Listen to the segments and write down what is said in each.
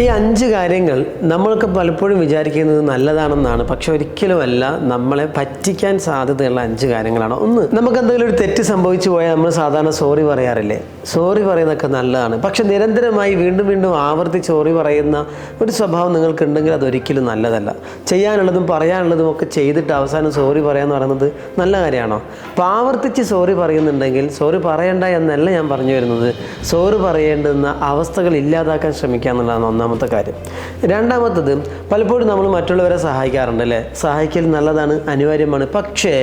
ഈ അഞ്ച് കാര്യങ്ങൾ നമ്മൾക്ക് പലപ്പോഴും വിചാരിക്കുന്നത് നല്ലതാണെന്നാണ്. പക്ഷെ ഒരിക്കലുമല്ല നമ്മളെ പറ്റിക്കാൻ സാധ്യതയുള്ള അഞ്ച് കാര്യങ്ങളാണ്. ഒന്ന് നമുക്ക് എന്തെങ്കിലും ഒരു തെറ്റ് സംഭവിച്ചു പോയാൽ നമ്മൾ സാധാരണ സോറി പറയാറില്ലേ? സോറി പറയുന്നതൊക്കെ നല്ലതാണ്. പക്ഷെ നിരന്തരമായി വീണ്ടും വീണ്ടും ആവർത്തിച്ച് സോറി പറയുന്ന ഒരു സ്വഭാവം നിങ്ങൾക്കുണ്ടെങ്കിൽ അതൊരിക്കലും നല്ലതല്ല. ചെയ്യാനുള്ളതും പറയാനുള്ളതും ഒക്കെ ചെയ്തിട്ട് അവസാനം സോറി പറയാന്ന് പറയുന്നത് നല്ല കാര്യമാണോ? അപ്പോൾ ആവർത്തിച്ച് സോറി പറയുന്നുണ്ടെങ്കിൽ സോറി പറയണ്ട എന്നല്ല ഞാൻ പറഞ്ഞു വരുന്നത്. സോറി പറയേണ്ടുന്ന അവസ്ഥകൾ ഇല്ലാതാക്കാൻ ശ്രമിക്കുക എന്നുള്ളതാണ് ഒന്നാമത്തെ കാര്യം. രണ്ടാമത്തത് പലപ്പോഴും നമ്മൾ മറ്റുള്ളവരെ സഹായിക്കാറുണ്ട് അല്ലേ? സഹായിക്കൽ നല്ലതാണ് അനിവാര്യമാണ്. പക്ഷേ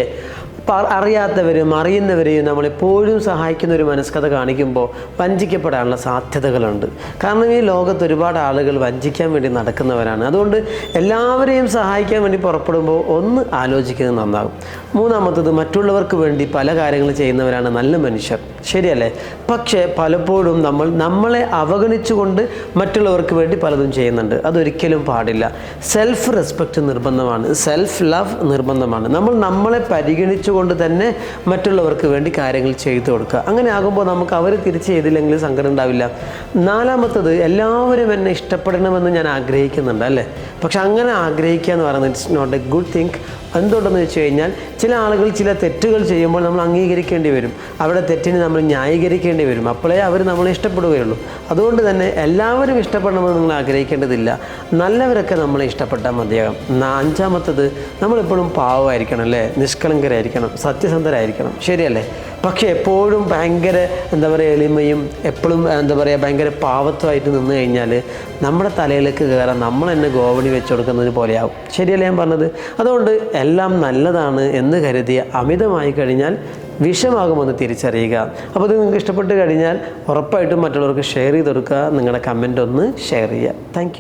അറിയാത്തവരും അറിയുന്നവരെയും നമ്മളെപ്പോഴും സഹായിക്കുന്ന ഒരു മനസ്കഥ കാണിക്കുമ്പോൾ വഞ്ചിക്കപ്പെടാനുള്ള സാധ്യതകളുണ്ട്. കാരണം ഈ ലോകത്ത് ഒരുപാട് ആളുകൾ വഞ്ചിക്കാൻ വേണ്ടി നടക്കുന്നവരാണ്. അതുകൊണ്ട് എല്ലാവരെയും സഹായിക്കാൻ വേണ്ടി പുറപ്പെടുമ്പോൾ ഒന്ന് ആലോചിക്കുന്നത് നന്നാകും. മൂന്നാമത്തത് മറ്റുള്ളവർക്ക് വേണ്ടി പല കാര്യങ്ങൾ ചെയ്യുന്നവരാണ് നല്ല മനുഷ്യർ. ശരിയല്ലേ? പക്ഷേ പലപ്പോഴും നമ്മൾ നമ്മളെ അവഗണിച്ചുകൊണ്ട് മറ്റുള്ളവർക്ക് വേണ്ടി പലതും ചെയ്യുന്നുണ്ട്. അതൊരിക്കലും പാടില്ല. സെൽഫ് റെസ്പെക്റ്റ് നിർബന്ധമാണ്. സെൽഫ് ലവ് നിർബന്ധമാണ്. നമ്മൾ നമ്മളെ പരിഗണിച്ചുകൊണ്ട് തന്നെ മറ്റുള്ളവർക്ക് വേണ്ടി കാര്യങ്ങൾ ചെയ്തു കൊടുക്കുക. അങ്ങനെ ആകുമ്പോൾ നമുക്ക് അവർ തിരിച്ച് ചെയ്തില്ലെങ്കിൽ സങ്കടം ഉണ്ടാവില്ല. നാലാമത്തത് എല്ലാവരും എന്നെ ഇഷ്ടപ്പെടണമെന്ന് ഞാൻ ആഗ്രഹിക്കുന്നുണ്ട് അല്ലേ? പക്ഷെ അങ്ങനെ ആഗ്രഹിക്കുക എന്ന് പറയുന്നത് it's not a good think എന്തുകൊണ്ടെന്ന് വെച്ച് കഴിഞ്ഞാൽ ചില ആളുകൾ ചില തെറ്റുകൾ ചെയ്യുമ്പോൾ നമ്മൾ അംഗീകരിക്കേണ്ടി വരും. അവിടെ തെറ്റിനെ നമ്മൾ ന്യായീകരിക്കേണ്ടി വരും. അപ്പോഴേ അവർ നമ്മളെ ഇഷ്ടപ്പെടുകയുള്ളൂ. അതുകൊണ്ട് തന്നെ എല്ലാവരും ഇഷ്ടപ്പെടണമെന്ന് നിങ്ങൾ ആഗ്രഹിക്കേണ്ടതില്ല. നല്ലവരൊക്കെ നമ്മളെ ഇഷ്ടപ്പെട്ടാൽ മതിയാകും. അഞ്ചാമത്തത് നമ്മളെപ്പോഴും പാവമായിരിക്കണം അല്ലേ? നിഷ്കളങ്കരായിരിക്കണം. സത്യസന്ധരായിരിക്കണം. ശരിയല്ലേ? പക്ഷേ എപ്പോഴും ഭയങ്കര എന്താ പറയുക എളിമയും എപ്പോഴും എന്താ പറയുക ഭയങ്കര പാവത്വമായിട്ട് നിന്ന് കഴിഞ്ഞാൽ നമ്മുടെ തലയിലേക്ക് കയറാൻ നമ്മൾ തന്നെ ഗോവണി വെച്ച് കൊടുക്കുന്നത് പോലെയാവും. ശരിയല്ലേ ഞാൻ പറഞ്ഞത്? അതുകൊണ്ട് എല്ലാം നല്ലതാണ് എന്ന് കരുതി അമിതമായി കഴിഞ്ഞാൽ വിഷമാകുമെന്ന് തിരിച്ചറിയുക. അപ്പോൾ ഇത് നിങ്ങൾക്ക് ഇഷ്ടപ്പെട്ട് കഴിഞ്ഞാൽ ഉറപ്പായിട്ടും മറ്റുള്ളവർക്ക് ഷെയർ ചെയ്ത് കൊടുക്കുക. നിങ്ങളുടെ കമന്റ് ഒന്ന് ഷെയർ ചെയ്യുക. താങ്ക്